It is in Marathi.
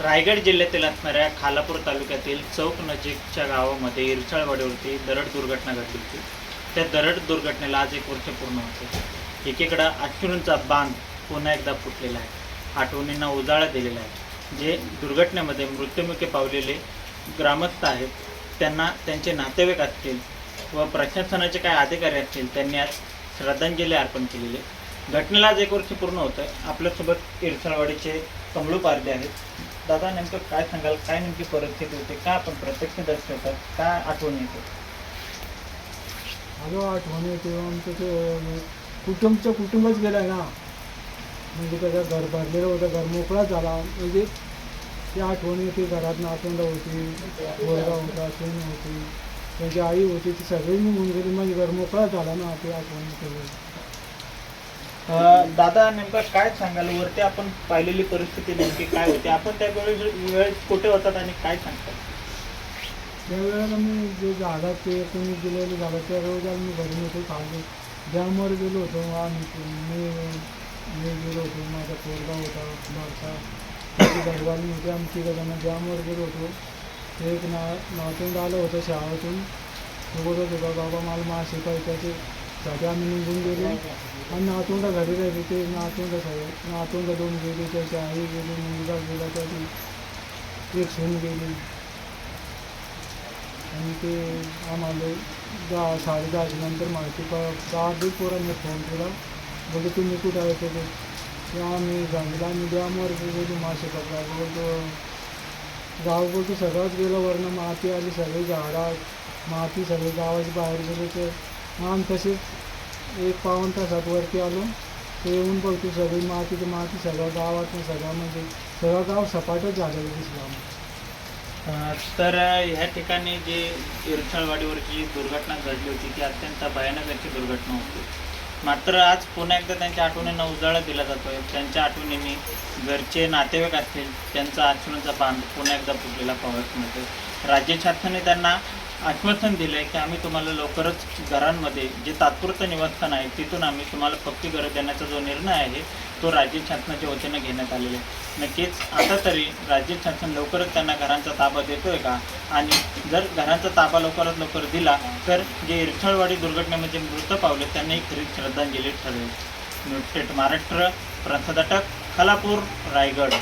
रायगड जिल्ह्यातील असणाऱ्या खालापूर तालुक्यातील चौक नजीकच्या गावामध्ये इरसाळवाडीवरती दरड दुर्घटना घडली होती. त्या दरड दुर्घटनेला आज एक वर्ष पूर्ण होते. एकीकडं अश्रूंचा बांध पुन्हा एकदा फुटलेला आहे. आठवणींना उजाळा दिलेला आहे. जे दुर्घटनेमध्ये मृत्युमुखी पावलेले ग्रामस्थ आहेत त्यांना त्यांचे नातेवाईक असतील व प्रशासनाचे काही अधिकारी असतील त्यांनी आज श्रद्धांजली अर्पण केलेली आहे. घटनेला आज एक वर्ष पूर्ण होतं आहे आपल्यासोबत इरसाळवाडीचे कमळू पारदे आहेत. दादा नेमकं काय सांगाल? काय नेमकी परिस्थिती होती? का आपण प्रत्यक्ष होतात काय आठवण येते? माझं आठवण येते आमचं ते कुटुंबचं कुटुंबच गेलं ना. म्हणजे त्याचं घर भरलेलं होतं घर मोकळा झाला. म्हणजे ती आठवण येते घरात नातवंड होती मुलगा होता सून होती त्यांची आई होती ती सगळी निघून गेली. म्हणजे घर मोकळा झाला ना ती आठवण येते. दादा नेमकं काय सांगाल? वरती आपण पाहिलेली परिस्थिती नेमकी काय होती? आपण त्यावेळी वेळ कुठे होतात आणि काय सांगतात? त्यावेळेला मी जे झाडा ते कोणी दिलेलं झालं त्या रोज आम्ही घरी होतो खाल्लो डॅमवर गेलो होतो आम्ही मी मी गेलो होतो माझा पोरगा होता बारका. माझी घरवाली होती आमची जणांना डॅमवर गेलो होतो. ते एक ना नातून आलं होतं शाळेतून. तो बोलत होता बाबा मला मा शिकायचं साठी आम्ही निघून गेलो. आणि नातूंडा घरी राहिली ते नातूंडा सगळे. नातूंडा दोन गेले त्याची आई गेली मुलगा गेला त्याची एक सून गेली. आणि ते आम्हाला दहा साडे दहाच्या नंतर माहिती प दहा पोरांनी फोन केला. बोलतो तुम्ही कुठं आहे ते? आम्ही गांधीला आम्ही डॅमवर गेलो मासे पकडा बोलतो गाव बोलतो सगळंच गेलं वरनं माती आली सगळी झाडं माती सगळी गावाच्या बाहेर गेले तर मग तसेच एक पावन तासात वरती आलो. ते येऊन बघतो सगळी माती तर माती सगळं गावात सगळं म्हणजे सगळं गाव सपाटच झालेलं दिसलं आम्हाला. तर ह्या ठिकाणी जे इरसाळवाडीवरची जी दुर्घटना घडली होती ती अत्यंत भयानक अशी दुर्घटना होती. मात्र आज पुन्हा एकदा त्यांच्या आठवणींना उजाळा दिला जातोय. त्यांच्या आठवणींनी घरचे नातेवाईक असतील त्यांचा आठवणीचा बांध पुन्हा एकदा फुटलेला पाहत मिळतो राज्य शासनाने त्यांना आश्वासन दिलं आहे की आम्ही तुम्हाला लवकरच घरांमध्ये जे तात्पुरतं निवासस्थान आहे तिथून आम्ही तुम्हाला पक्की घरं देण्याचा जो निर्णय आहे तो राज्य शासनाच्या वतीनं घेण्यात आलेला आहे. नक्कीच आता तरी राज्य शासन लवकरच त्यांना घरांचा ताबा देतोय का? आणि जर घरांचा ताबा लवकरात लवकर दिला तर जे इरसाळवाडी दुर्घटनेमध्ये मृत पावले त्यांनाही खरी श्रद्धांजली ठरेल. न्यूज महाराष्ट्र प्रथदटक खलापूर रायगड.